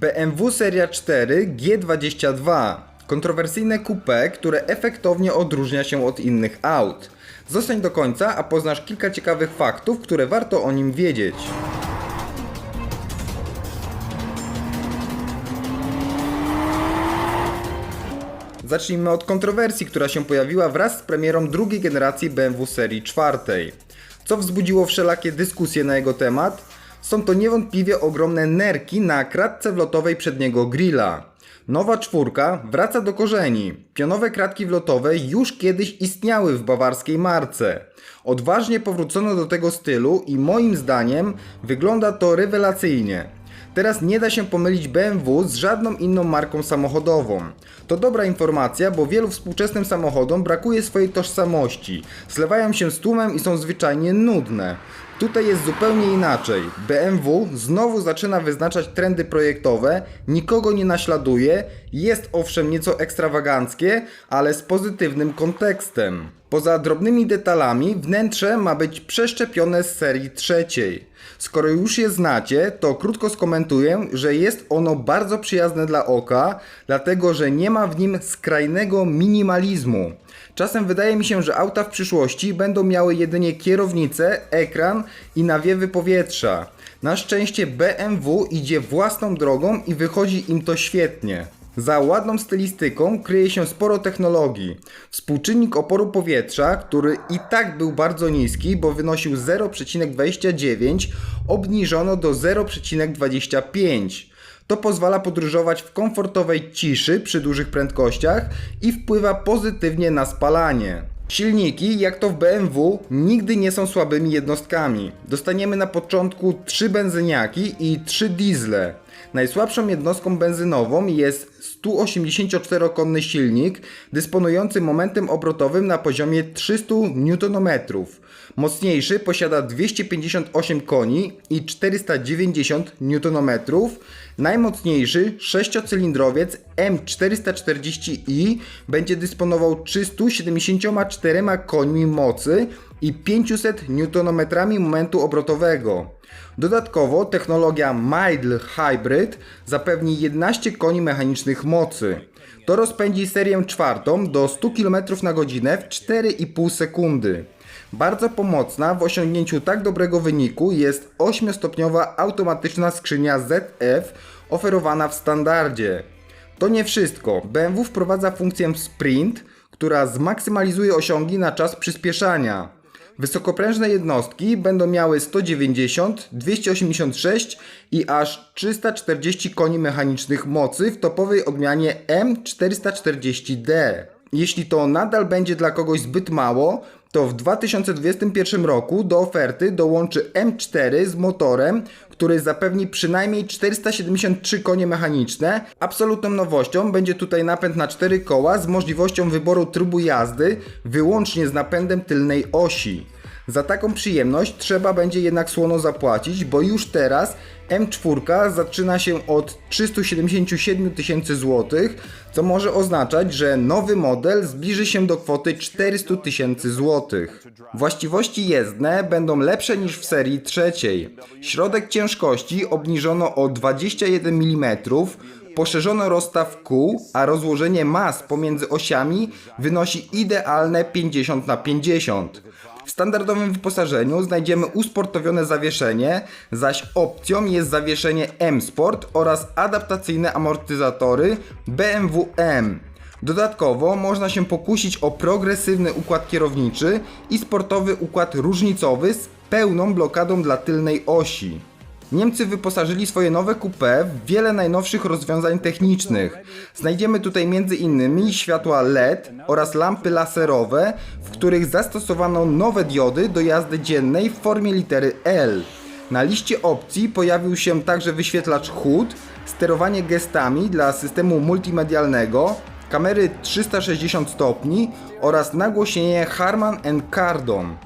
BMW Seria 4 G22. Kontrowersyjne coupé, które efektownie odróżnia się od innych aut. Zostań do końca, a poznasz kilka ciekawych faktów, które warto o nim wiedzieć. Zacznijmy od kontrowersji, która się pojawiła wraz z premierą drugiej generacji BMW serii czwartej. Co wzbudziło wszelakie dyskusje na jego temat? Są to niewątpliwie ogromne nerki na kratce wlotowej przedniego grilla. Nowa czwórka wraca do korzeni. Pionowe kratki wlotowe już kiedyś istniały w bawarskiej marce. Odważnie powrócono do tego stylu i moim zdaniem wygląda to rewelacyjnie. Teraz nie da się pomylić BMW z żadną inną marką samochodową. To dobra informacja, bo wielu współczesnym samochodom brakuje swojej tożsamości. Zlewają się z tłumem i są zwyczajnie nudne. Tutaj jest zupełnie inaczej. BMW znowu zaczyna wyznaczać trendy projektowe, nikogo nie naśladuje, jest owszem nieco ekstrawaganckie, ale z pozytywnym kontekstem. Poza drobnymi detalami, wnętrze ma być przeszczepione z serii trzeciej. Skoro już je znacie, to krótko skomentuję, że jest ono bardzo przyjazne dla oka, dlatego że nie ma w nim skrajnego minimalizmu. Czasem wydaje mi się, że auta w przyszłości będą miały jedynie kierownicę, ekran i nawiewy powietrza. Na szczęście BMW idzie własną drogą i wychodzi im to świetnie. Za ładną stylistyką kryje się sporo technologii. Współczynnik oporu powietrza, który i tak był bardzo niski, bo wynosił 0,29, obniżono do 0,25. To pozwala podróżować w komfortowej ciszy przy dużych prędkościach i wpływa pozytywnie na spalanie. Silniki, jak to w BMW, nigdy nie są słabymi jednostkami. Dostaniemy na początku 3 benzyniaki i 3 diesle. Najsłabszą jednostką benzynową jest 184-konny silnik dysponujący momentem obrotowym na poziomie 300 Nm. Mocniejszy posiada 258 koni i 490 Nm. Najmocniejszy sześciocylindrowiec M440i będzie dysponował 374 końmi mocy i 500 Nm momentu obrotowego. Dodatkowo technologia Midle Hybrid zapewni 11 koni mechanicznych mocy. To rozpędzi serię czwartą do 100 km na godzinę w 4,5 sekundy. Bardzo pomocna w osiągnięciu tak dobrego wyniku jest 8-stopniowa automatyczna skrzynia ZF oferowana w standardzie. To nie wszystko. BMW wprowadza funkcję Sprint, która zmaksymalizuje osiągi na czas przyspieszania. Wysokoprężne jednostki będą miały 190, 286 i aż 340 koni mechanicznych mocy w topowej odmianie M440D. Jeśli to nadal będzie dla kogoś zbyt mało, to w 2021 roku do oferty dołączy M4 z motorem, który zapewni przynajmniej 473 konie mechaniczne. Absolutną nowością będzie tutaj napęd na 4 koła z możliwością wyboru trybu jazdy wyłącznie z napędem tylnej osi. Za taką przyjemność trzeba będzie jednak słono zapłacić, bo już teraz M4 zaczyna się od 377 tysięcy złotych, co może oznaczać, że nowy model zbliży się do kwoty 400 tysięcy złotych. Właściwości jezdne będą lepsze niż w serii trzeciej. Środek ciężkości obniżono o 21 mm, Poszerzono rozstaw kół, a rozłożenie mas pomiędzy osiami wynosi idealne 50 na 50. W standardowym wyposażeniu znajdziemy usportowione zawieszenie, zaś opcją jest zawieszenie M-Sport oraz adaptacyjne amortyzatory BMW M. Dodatkowo można się pokusić o progresywny układ kierowniczy i sportowy układ różnicowy z pełną blokadą dla tylnej osi. Niemcy wyposażyli swoje nowe coupé w wiele najnowszych rozwiązań technicznych. Znajdziemy tutaj m.in. światła LED oraz lampy laserowe, w których zastosowano nowe diody do jazdy dziennej w formie litery L. Na liście opcji pojawił się także wyświetlacz HUD, sterowanie gestami dla systemu multimedialnego, kamery 360 stopni oraz nagłośnienie Harman Kardon.